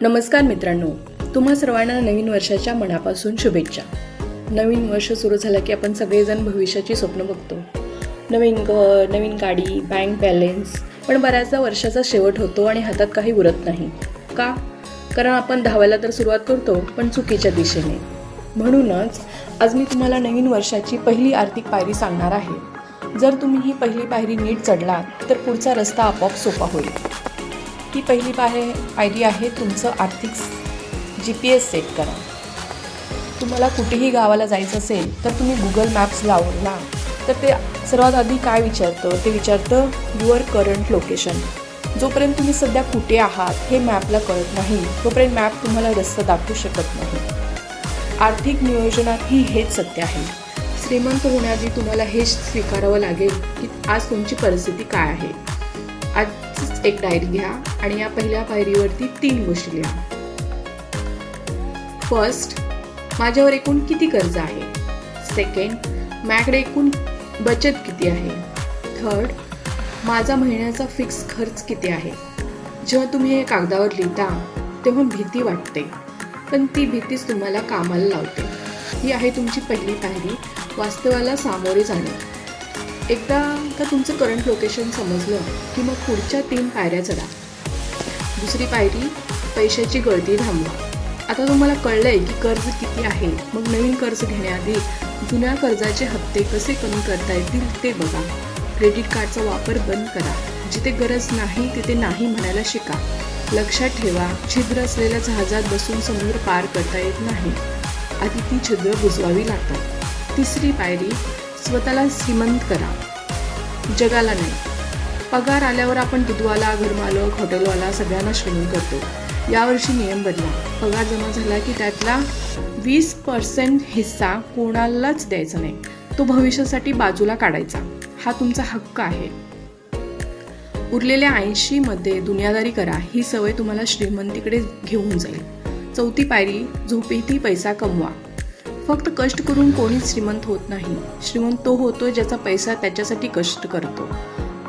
नमस्कार मित्रांनो तुम्हा सर्वांना नवीन वर्षाच्या मनापासून शुभेच्छा. नवीन वर्ष सुरू झालं की आपण सगळेजण भविष्याची स्वप्न बघतो. नवीन घर नवीन गाडी बँक बॅलेन्स पण बऱ्याचदा वर्षाचा शेवट होतो आणि हातात काही उरत नाही. का? कारण आपण धावायला तर सुरुवात करतो पण चुकीच्या दिशेने. म्हणूनच आज मी तुम्हाला नवीन वर्षाची पहिली आर्थिक पायरी सांगणार आहे. जर तुम्ही ही पहिली पायरी नीट चढलात तर पुढचा रस्ता आपोआप सोपा होईल. ही पहिली पायरी पायरी आहे तुमचं आर्थिक जी पी एस सेट करा. तुम्हाला कुठेही गावाला जायचं असेल तर तुम्ही गुगल मॅप्स लावला तर ते सर्वात आधी काय विचारतं? ते विचारतं युअर करंट लोकेशन जोपर्यंत तुम्ही सध्या कुठे आहात हे मॅपला कळत नाही तोपर्यंत मॅप तुम्हाला रस्ता दाखवू शकत नाही. आर्थिक नियोजनातही हेच सत्य आहे. श्रीमंत होण्याआधी तुम्हाला हेच स्वीकारावं लागेल की आज तुमची परिस्थिती काय आहे? आज आजच एक डायरी घ्या आणि या पहिल्या पायरीवरती तीन गोष्टी लिहा. फर्स्ट माझ्यावर एकूण किती कर्ज आहे? सेकंड माझ्याकडे एकूण बचत किती आहे? थर्ड माझा महिन्याचा फिक्स खर्च किती आहे? जेव्हा तुम्ही हे कागदावर लिहिता तेव्हा भीती वाटते. पण ती भीतीच तुम्हाला कामाला लावते. ही आहे तुमची पहिली पायरी वास्तवाला सामोरे जाणे. एकदा का तुमचं करंट लोकेशन समजलं की मग पुढच्या तीन पायऱ्या चढा. दुसरी पायरी पैशाची गळती थांबवा. आता तुम्हाला कळलं आहे की कर्ज किती आहे. मग नवीन कर्ज घेण्याआधी जुन्या कर्जाचे हप्ते कसे कमी करता येतील ते बघा. क्रेडिट कार्डचा वापर बंद करा. जिथे गरज नाही तिथे नाही म्हणायला शिका. लक्षात ठेवा छिद्र असलेल्या जहाजात बसून समुद्र पार करता येत नाही. आधी ती छिद्र बुजवावी लागतात. तिसरी पायरी स्वतःला श्रीमंत करा. जगाला नाही. पगार आल्यावर आपण दूधवाला घरमालक हॉटेलवाला सगळ्यांना श्रीमंत करतो. यावर्षी नियम बदला. पगार जमा झाला की त्यातला वीस पर्सेंट हिस्सा कोणालाच द्यायचा नाही. तो भविष्यासाठी बाजूला काढायचा. हा तुमचा हक्क आहे. उरलेल्या ऐंशीमध्ये दुनियादारी करा. ही सवय तुम्हाला श्रीमंतीकडे घेऊन जाईल. चौथी पायरी झोपेतही पैसा कमवा. फक्त कष्ट करून कोणीच श्रीमंत होत नाही. श्रीमंत तो होतो ज्याचा पैसा त्याच्यासाठी कष्ट करतो.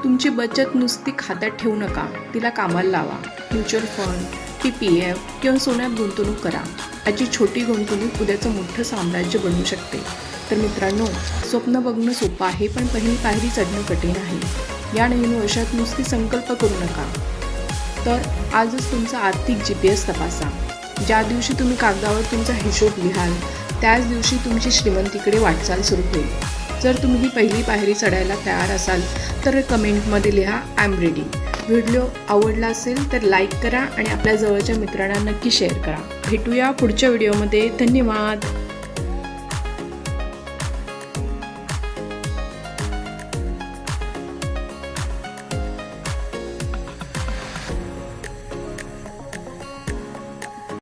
तुमची बचत नुसती खात्यात ठेवू नका. तिला कामाला लावा. Mutual fund P P F किंवा सोन्यात गुंतवणूक करा. याची छोटी गुंतवणूक उद्याचं मोठं साम्राज्य बनवू शकते. तर मित्रांनो स्वप्न बघणं सोपं आहे पण पहिली पायरी चढणं कठीण आहे. या नवीन वर्षात नुसती संकल्प करू नका. तर आजच तुमचा आर्थिक जी पी एस तपासा. ज्या दिवशी तुम्ही कागदावर तुमचा हिशोब लिहाल त्याच दिवशी तुमची श्रीमंतीकडे वाटचाल सुरू होईल. जर तुम्ही ही पहिली पायरी चढायला तयार असाल तर कमेंटमध्ये लिहा आय एम रेडी व्हिडिओ आवडला असेल तर लाईक करा आणि आपल्या जवळच्या मित्रांना नक्की शेअर करा. भेटूया पुढच्या व्हिडिओमध्ये. धन्यवाद.